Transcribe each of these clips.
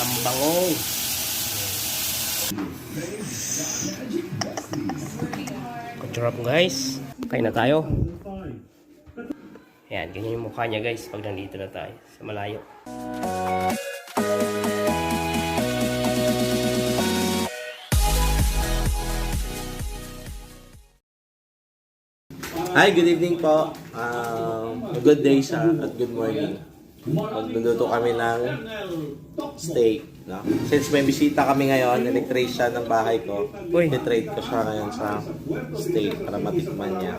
Ang bango. Kutsarap guys. Kain na tayo. Yan, ganyan yung mukha niya guys pag nandito na tayo sa malayo. Hi, good evening po. Um, good day sa at good morning. Magluluto kami ng steak. No? Since may bisita kami ngayon, electrician siya ng bahay ko. Uy. Nitrade ko siya ngayon sa steak para matikman niya.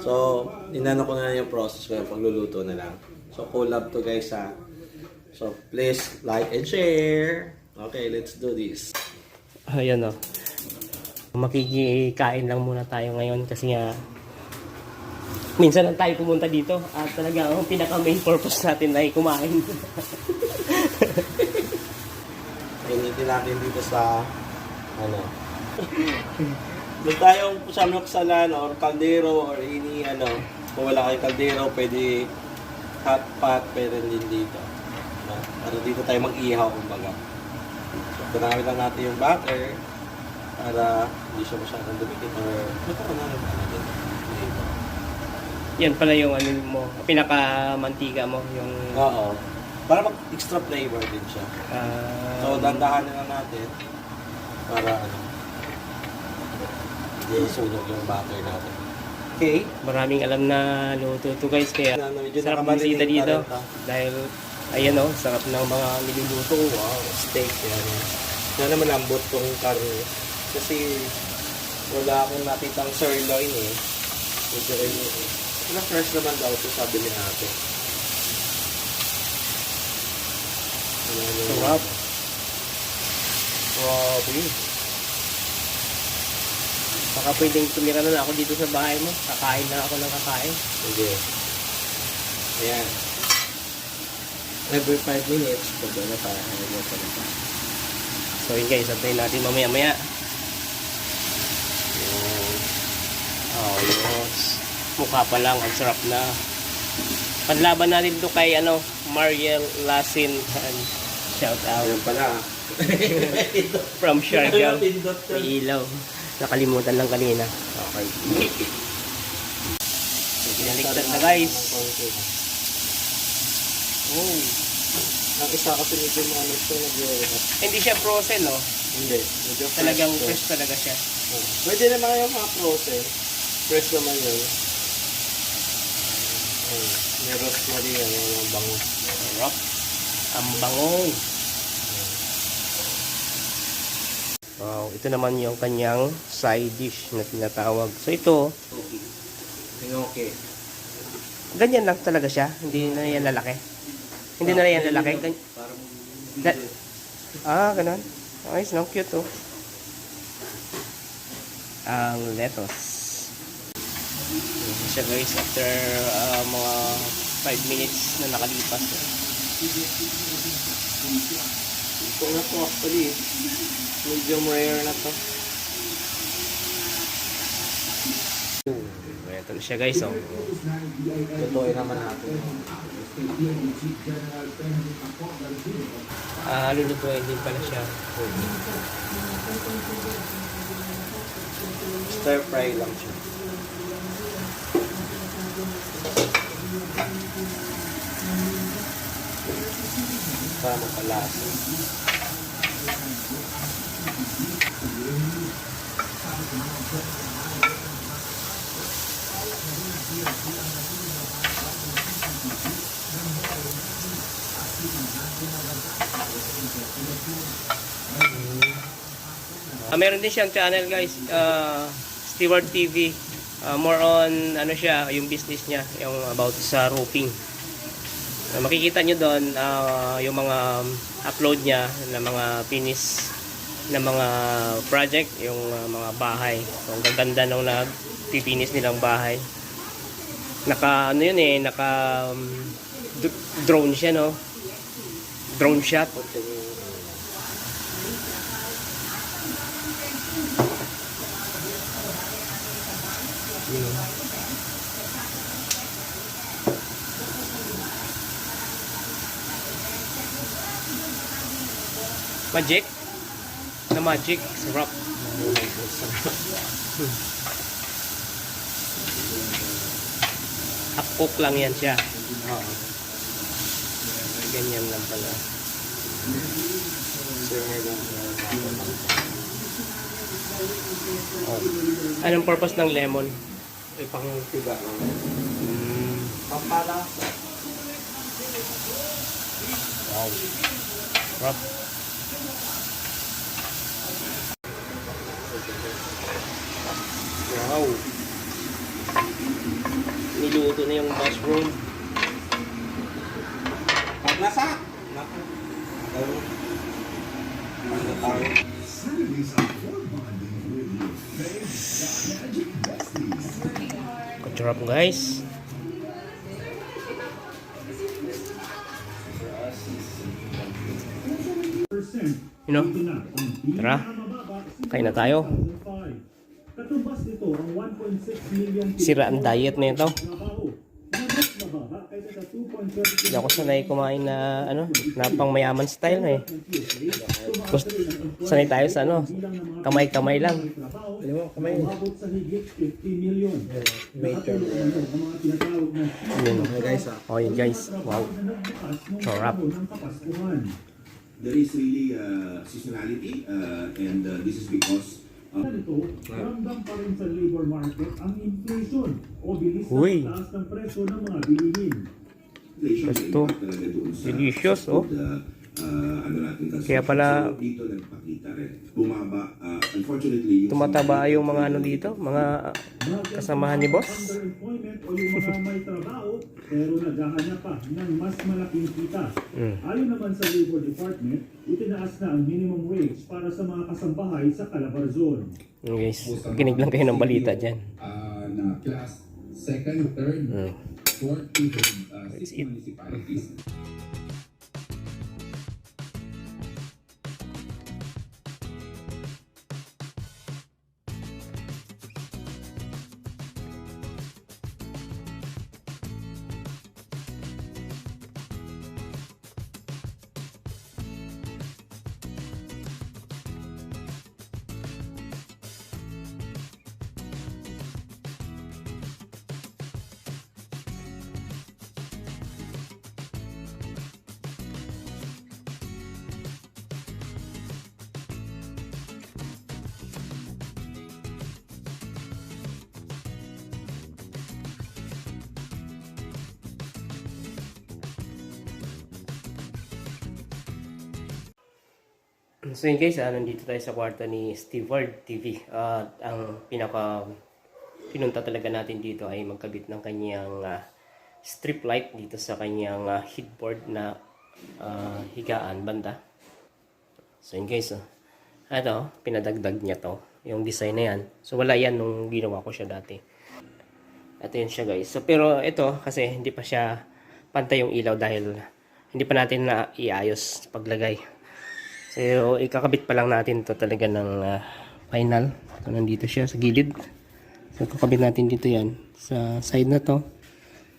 So, inano ko na lang yung process ko pagluluto na lang. So, collab to guys ha. So, please like and share. Okay, let's do this. Ayan o. Makikikain lang muna tayo ngayon kasi nga minsan lang tayo pumunta dito at talaga ang pinaka main purpose natin ay kumain. Initin natin dito sa ano. Doon tayong sa nuksalan or kaldero or ini ano. Kung wala kayong kaldero, pwede hot pot, pwede din dito. No? Para dito tayo mag-ihaw kumbaga. So, ginamit lang natin yung butter para hindi siya masyadong dumikit or magkaroon na rin. Yan pala yung ano mo, pinaka mantika mo, yung Oo. Para mag-extra flavor din siya. ah, So, dandahan na natin para ano, hindi sunog yung butter natin. Okay. maraming alam na luto to guys kaya Ano, medyo sarap nakabalinig bisita na dito rin to. dahil ayan o, sarap ng mga niluluto. Wow, steak yan. Yan naman lambot tong karne. Kasi wala akong nakitang sirloin eh. Medyo rin eh. Wala fresh naman daw ito sabi ni ate. Ano, Sarap. Grabe. Baka pwedeng tumira na ako dito sa bahay mo. Kakain na ako ng kakain. Sige. Ayan. Every 5 minutes, pag ano para ano mo pa rin. So yun guys, antayin natin mamaya maya. Yun. Oh, yes. Mukha pa lang, ang sarap na. Panlaban natin to kay ano, Mariel Lasin. Shout out Ayan pala. from Siargao. May ilaw. Nakalimutan lang kanina. Okay. So, Pinaliktad na guys. Oh. Ang isa kasi medyo mga ano nag-iwas. Hindi siya frozen, no? Hindi. Medyo fresh Talagang fresh talaga siya. Oh. Pwede naman yung mga frozen. Fresh naman yun. Oh. May rosemary yan. Yung bango. Sarap. Ang bango. Wow, ito naman yung kanyang side dish na tinatawag. So ito, Okay. ganyan lang talaga siya. Hindi na yan lalaki. Hindi na yan lalaki. Gan- Parang ah, ganun. Ayos no, cute oh. Ang lettuce. Yan siya guys after ah, mga 5 minutes na nakalipas. Ito na to actually. Medium rare na to. Ito na siya guys oh. Tutuin naman natin. Ah, lulutuin din pala siya. Stir fry lang siya. Para mapalasa. Ah, meron din siyang channel guys, uh, Steward TV. Ah, more on ano siya, yung business niya, yung about sa roofing. Ah, makikita nyo doon ah, yung mga upload niya ng mga finish na mga project, yung ah, mga bahay. So, ang gaganda nung nagpipinis nilang bahay. Naka ano yun eh, naka um, drone siya no. Drone shot. Magic? Na magic. Sarap. Half cook lang yan siya. Oo. Ganyan lang pala. Lang. Oh. Anong purpose ng lemon? Eh, pang lang. Mm. Pampalasa. Wow. Sarap. Wow. Niluto na yung mushroom. Ano tayo? Sarap guys. You know? Tara. Kain na tayo. Sira ang diet na ito. trabaho na mas mababa kaysa sa 2.32 Hindi ako sanay kumain na ano, na pang mayaman style na eh. Gusto, sanay tayo sa ano, kamay-kamay lang. Alam mo, kamay. umabot sa higit 50 million. Nakatulong ang mga tinatawag na Yun. guys ah. Oh yun guys. Wow. Kapaskuhan. there is really uh, seasonality, uh, and uh, this is because Ganito, ramdam pa rin sa labor market ang inflation o bilis na taas ng presyo ng mga bilihin. sa Delicious, oh. Uh, ano natin, consumption. Kaya pala- So, dito nagpakita rin. Bumaba, uh, unfortunately, yung Tumataba yung mga ano dito, mga kasamahan ni boss. Underemployment o yung mga may trabaho pero naghahanap pa ng mas malaking kita. Mm. Ayon naman sa Labor Department, itinaas na ang minimum wage para sa mga kasambahay sa Calabarzon. Yun guys, kinig lang kayo ng balita dyan. uh, na class second, third, Mm. fourth, fifth, uh, six it? municipalities. So yun guys, ah, nandito tayo sa kwarto ni Steward TV. At ang pinaka pinunta talaga natin dito ay magkabit ng kanyang ah, strip light dito sa kanyang ah, headboard na ah, higaan banda. So yun guys, oh. Ito, pinadagdag niya to. Yung design na yan. So wala yan nung ginawa ko siya dati. Ito yun siya guys. So pero ito kasi hindi pa siya pantay yung ilaw dahil hindi pa natin na iayos paglagay. So, ikakabit pa lang natin to talaga ng ah, final. So, nandito siya sa gilid. So, kakabit natin dito yan. Sa side na to.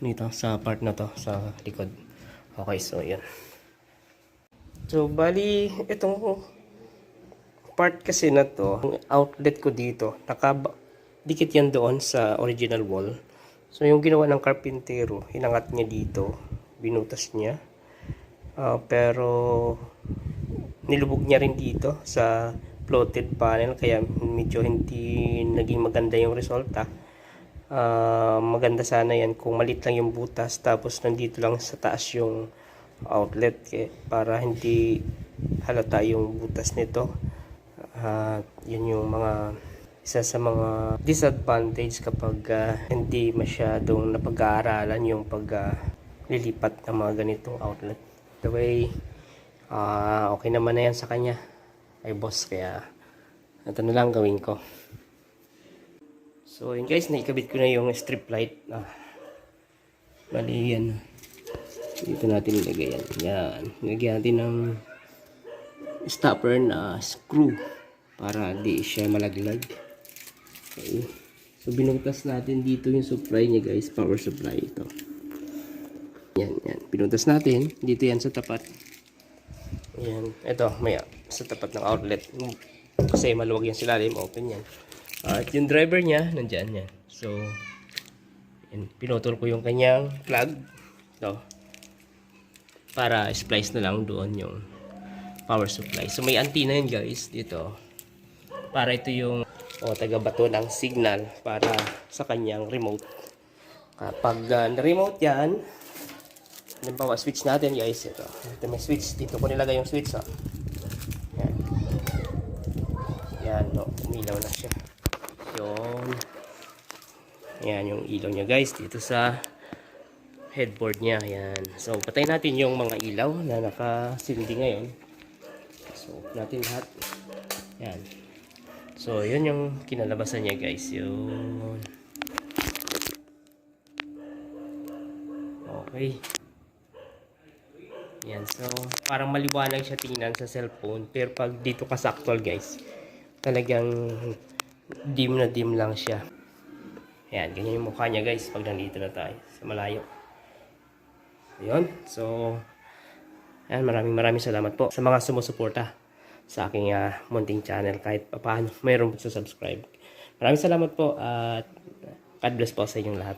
Dito, sa part na to. Sa likod. Okay, so, yan. So, bali, itong part kasi na to, ang outlet ko dito, nakaba, dikit yan doon sa original wall. So, yung ginawa ng karpintero, hinangat niya dito, binutas niya. Ah, pero, nilubog niya rin dito sa floated panel kaya medyo hindi naging maganda yung resulta. Ah, maganda sana yan kung malit lang yung butas tapos nandito lang sa taas yung outlet kaya para hindi halata yung butas nito. At yun yung mga isa sa mga disadvantage kapag ah, hindi masyadong napag-aaralan yung pag ah, lilipat ng mga ganitong outlet. The way Ah, okay naman na yan sa kanya. Ay boss, kaya ito na lang gawin ko. So, yun guys, naikabit ko na yung strip light. Ah, bali yan. Dito natin ilagay yan. Yan. Lagyan natin ng stopper na screw para di siya malaglag. Okay. So, binutas natin dito yung supply niya guys. Power supply ito. Yan, yan. Pinutas natin. Dito yan sa tapat. Ayan. Ito, may sa tapat ng outlet. Kasi maluwag yan sila, open yan. At yung driver niya, nandyan yan. So, yan, pinutol ko yung kanyang plug. Ito. Para splice na lang doon yung power supply. So, may antenna yan guys dito. Para ito yung o taga-bato ng signal para sa kanyang remote. Kapag uh, na-remote yan, halimbawa switch natin guys, ito. Ito may switch. Dito ko nilagay yung switch. Oh. Yan. Yan, no, umilaw na siya. Yun. Yan yung ilaw niya guys dito sa headboard niya. Yan. So, patay natin yung mga ilaw na nakasildi ngayon. So, natin lahat. Yan. So, yun yung kinalabasan niya guys. Yun. Okay. Yan. So, parang maliwanag siya tingnan sa cellphone. Pero pag dito ka sa actual guys, talagang dim na dim lang siya. Yan. Ganyan yung mukha niya guys pag nandito na tayo sa malayo. Yun. So, yan. Maraming maraming salamat po sa mga sumusuporta sa aking ah, munting channel kahit paano mayroon po sa subscribe. Maraming salamat po at God bless po sa inyong lahat.